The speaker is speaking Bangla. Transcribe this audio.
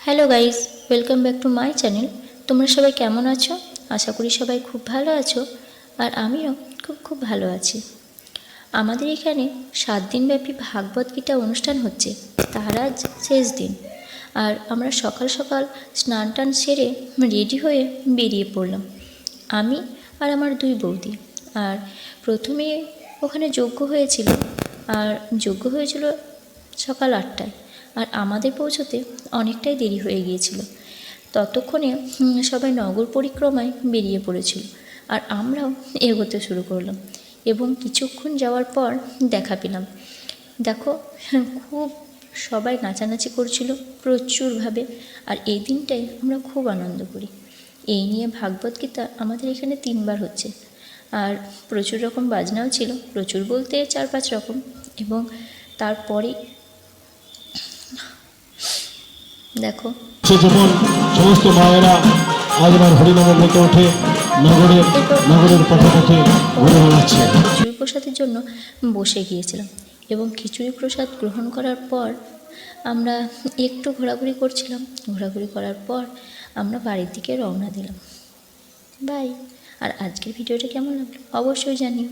Hello guys welcome back to my channel তোমরা সবাই কেমন আছো? আশা করি সবাই খুব ভালো আছো আর আমিও খুব খুব ভালো আছি। আমাদের এখানে সাত দিনব্যাপী ভাগবত গীতা অনুষ্ঠান হচ্ছে। তার আজ শেষ দিন। আর আমরা সকাল সকাল স্নান টান সেরে রেডি হয়ে বেরিয়ে পড়লাম। আমি আর আমার দুই বৌদি। আর প্রথমে ওখানে যজ্ঞ হয়েছিল। আর যজ্ঞ হয়েছিল সকাল আটটায়। আর আমাদের পৌঁছতে অনেকটাই দেরি হয়ে গিয়েছিল। ততক্ষণে সবাই নগর পরিক্রমায় বেরিয়ে পড়েছিল আর আমরাও এগোতে শুরু করলাম এবং কিছুক্ষণ যাওয়ার পর দেখা পেলাম। দেখো, খুব সবাই নাচানাচি করছিল প্রচুরভাবে আর এই দিনটাই আমরা খুব আনন্দ করি। এই নিয়ে ভাগবত গীতা আমাদের এখানে তিনবার হচ্ছে আর প্রচুর রকম বাজনাও ছিল, প্রচুর বলতে চার পাঁচ রকম এবং তারপরে দেখো। সে যখন সমস্ত মায়েরা আজ আমার মেতে ওঠে নগরের নগরের পথে পথে ঘুরে বেড়াচ্ছে। খিচুড়ি প্রসাদের জন্য বসে গিয়েছিলাম এবং খিচুড়ি প্রসাদ গ্রহণ করার পর আমরা একটু ঘোরাঘুরি করছিলাম। ঘোরাঘুরি করার পর আমরা বাড়ির দিকে রওনা দিলাম। বাই। আর আজকের ভিডিওটা কেমন লাগল? অবশ্যই জানিও।